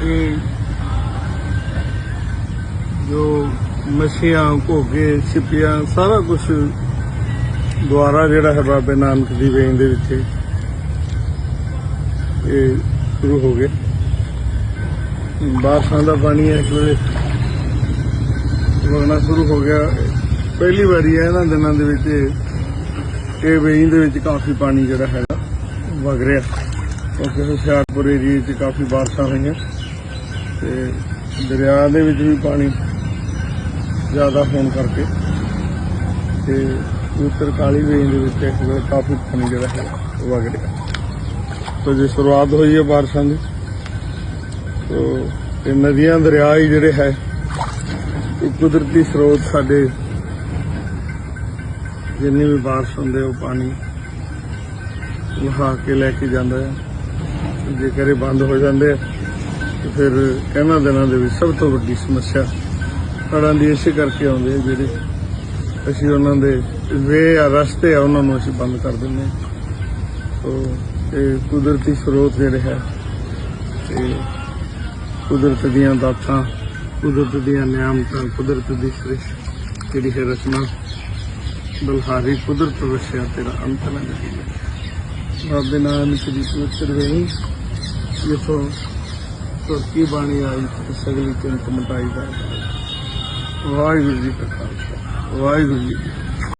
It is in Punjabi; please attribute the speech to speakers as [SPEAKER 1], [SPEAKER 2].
[SPEAKER 1] ਕਿ ਜੋ ਮੱਛੀਆਂ, ਘੋਗੇ, ਛਿਪੀਆਂ, ਸਾਰਾ ਕੁਝ ਦੁਆਰਾ ਜਿਹੜਾ ਹੈ ਬਾਬੇ ਨਾਨਕ ਦੀ ਵੇਨ ਦੇ ਵਿੱਚ ਇਹ ਸ਼ੁਰੂ ਹੋ ਗਿਆ। ਬਾਰਸ਼ਾਂ ਦਾ ਪਾਣੀ ਇਸ ਵੇਲੇ ਵਗਣਾ ਸ਼ੁਰੂ ਹੋ ਗਿਆ। ਪਹਿਲੀ ਵਾਰੀ ਹੈ ਇਹਨਾਂ ਦਿਨਾਂ ਦੇ ਵਿੱਚ ਇਹ ਵੇਈਂ ਦੇ ਵਿੱਚ ਕਾਫੀ ਪਾਣੀ ਜਿਹੜਾ ਹੈਗਾ ਵਗ ਰਿਹਾ। ਕਿਉਂਕਿ ਹੁਸ਼ਿਆਰਪੁਰ ਏਰੀਏ 'ਚ ਕਾਫੀ ਬਾਰਸ਼ਾਂ ਹੋਈਆਂ। ਤੇ ਦਰਿਆ ਦੇ ਵਿੱਚ ਵੀ ਪਾਣੀ ਜ਼ਿਆਦਾ ਹੋਣ ਕਰਕੇ ਤੇ ਉੱਤਰ ਕਾਲੀ ਵੇਈਂ ਦੇ ਵਿੱਚ ਇਸ ਵੇਲੇ ਕਾਫੀ ਪਾਣੀ ਜਿਹੜਾ ਹੈ ਉਹ ਵਗ ਰਿਹਾ। ਤੋ ਜੇ ਸ਼ੁਰੂਆਤ ਹੋਈ ਹੈ ਬਾਰਿਸ਼ਾਂ ਦੀ, ਤੋ ਇਹ ਨਦੀਆਂ, ਦਰਿਆ ਹੀ ਜਿਹੜੇ ਹੈ, ਇਹ ਕੁਦਰਤੀ ਸਰੋਤ ਸਾਡੇ ਜਿੰਨੇ ਵੀ ਬਾਰਿਸ਼ ਹੁੰਦੇ ਉਹ ਪਾਣੀ ਵਹਾ ਕੇ ਲੈ ਕੇ ਜਾਂਦਾ ਹੈ। ਤੇ ਜੇਕਰ ਇਹ ਬੰਦ ਹੋ ਜਾਂਦੇ ਆ ਤੇ ਫਿਰ ਇਹਨਾਂ ਦਿਨਾਂ ਦੇ ਵਿੱਚ ਸਭ ਤੋਂ ਵੱਡੀ ਸਮੱਸਿਆ ਹੜ੍ਹਾਂ ਦੀ ਇਸੇ ਕਰਕੇ ਆਉਂਦੇ ਜਿਹੜੇ ਅਸੀਂ ਉਹਨਾਂ ਦੇ ਵੇ ਆ, ਰਸਤੇ ਆ, ਉਹਨਾਂ ਨੂੰ ਅਸੀਂ ਬੰਦ ਕਰ ਦਿੰਦੇ ਹਾਂ। ਤੋ ਇਹ ਕੁਦਰਤੀ ਸਰੋਤ ਜਿਹੜੇ ਹੈ, ਤੇ ਕੁਦਰਤ ਦੀਆਂ ਦਾਤਾਂ, ਕੁਦਰਤ ਦੀਆਂ ਨਿਆਮਤਾਂ, ਕੁਦਰਤ ਦੀ ਸ੍ਰਿਸ਼ਟ ਜਿਹੜੀ ਹੈ ਰਚਨਾ, ਬਲਹਾਰੀ ਕੁਦਰਤ ਵਸਿਆ ਤੇਰਾ ਅੰਤ ਨਾ ਕਰੀ ਬਾਬੇ ਨਾਨਕ ਦੀ ਪਵਿੱਤਰ ਵੇਈ ਜਿੱਥੋਂ ਤੁਰਕੀ ਬਾਣੀ ਆਈ ਤੇ ਸਗਲੀ ਚਿੰਤ ਮਟਾਈ ਦਾ ਵਾਹਿਗੁਰੂ ਜੀ ਕਾ ਖਾਲਸਾ ਵਾਹਿਗੁਰੂ ਜੀ